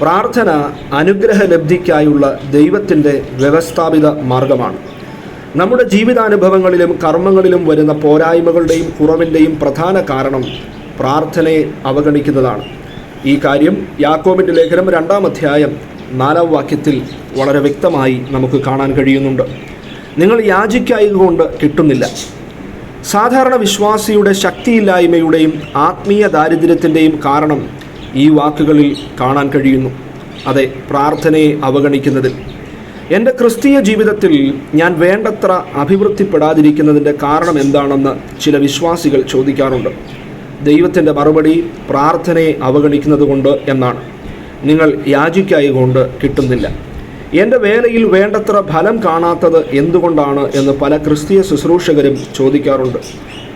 പ്രാർത്ഥന അനുഗ്രഹലബ്ധിക്കായുള്ള ദൈവത്തിന്റെ വ്യവസ്ഥാപിത മാർഗമാണ്. നമ്മുടെ ജീവിതാനുഭവങ്ങളിലും കർമ്മങ്ങളിലും വരുന്ന പോരായ്മകളുടെയും കുറവിന്റെയും പ്രധാന കാരണം പ്രാർത്ഥനയെ അവഗണിക്കുന്നതാണ്. ഈ കാര്യം യാക്കോബിന്റെ ലേഖനം രണ്ടാം അധ്യായം നാലാം വാക്യത്തിൽ വളരെ വ്യക്തമായി നമുക്ക് കാണാൻ കഴിയുന്നുണ്ട്. നിങ്ങൾ യാചിക്കായതുകൊണ്ട് കിട്ടുന്നില്ല. സാധാരണ വിശ്വാസിയുടെ ശക്തിയില്ലായ്മയുടെയും ആത്മീയ ദാരിദ്ര്യത്തിന്റെയും കാരണം ഈ വാക്കുകളിൽ കാണാൻ കഴിയുന്നു. അതെ പ്രാർത്ഥനയെ അവഗണിക്കുന്നതിൽ. എന്റെ ക്രിസ്തീയ ജീവിതത്തിൽ ഞാൻ വേണ്ടത്ര അഭിവൃദ്ധിപ്പെടാതിരിക്കുന്നതിന്റെ കാരണം എന്താണെന്ന് ചില വിശ്വാസികൾ ചോദിക്കാറുണ്ട്. ദൈവത്തിന്റെ മറുപടി പ്രാർത്ഥനയെ അവഗണിക്കുന്നത് കൊണ്ട് എന്നാണ്. നിങ്ങൾ യാചിക്കായതുകൊണ്ട് കിട്ടുന്നില്ല. എന്റെ വേലയിൽ വേണ്ടത്ര ഫലം കാണാത്തത് എന്തുകൊണ്ടാണ് എന്ന് പല ക്രിസ്തീയ ശുശ്രൂഷകരും ചോദിക്കാറുണ്ട്.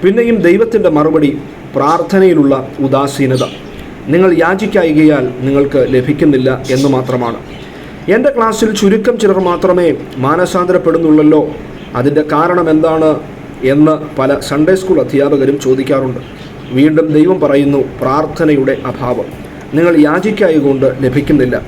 പിന്നെയും ദൈവത്തിന്റെ മറുപടി പ്രാർത്ഥനയിലുള്ള ഉദാസീനത. നിങ്ങൾ യാചിക്കായികയാൽ നിങ്ങൾക്ക് ലഭിക്കുന്നില്ല എന്ന് മാത്രമാണ്. എന്റെ ക്ലാസ്സിൽ ചുരുക്കം ചിലർ മാത്രമേ മാനസാന്തരപ്പെടുന്നുള്ളല്ലോ. അതിന്റെ കാരണം എന്താണ് എന്ന് പല സൺഡേ സ്കൂൾ അധ്യാപകരും ചോദിക്കാറുണ്ട്. വീണ്ടും ദൈവം പറയുന്നു പ്രാർത്ഥനയുടെ അഭാവം. നിങ്ങൾ യാചിക്കായതുകൊണ്ട് ലഭിക്കുന്നില്ല.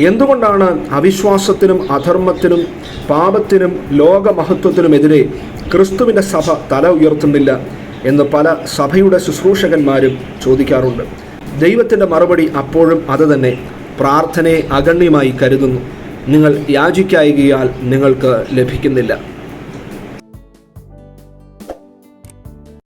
എന്തുകൊണ്ടാണ് അവിശ്വാസത്തിനും അധർമ്മത്തിനും പാപത്തിനും ലോകമഹത്വത്തിനുമെതിരെ ക്രിസ്തുവിന്റെ സഭ തല ഉയർത്തുന്നില്ല എന്ന് പല സഭയുടെ ശുശ്രൂഷകന്മാരും ചോദിക്കാറുണ്ട്. ദൈവത്തിന്റെ മറുപടി അപ്പോഴും അത് തന്നെ. പ്രാർത്ഥനയെ അഗണ്യമായി കരുതുന്നു. നിങ്ങൾ യാചിക്കായികയാൽ നിങ്ങൾക്ക് ലഭിക്കുന്നില്ല.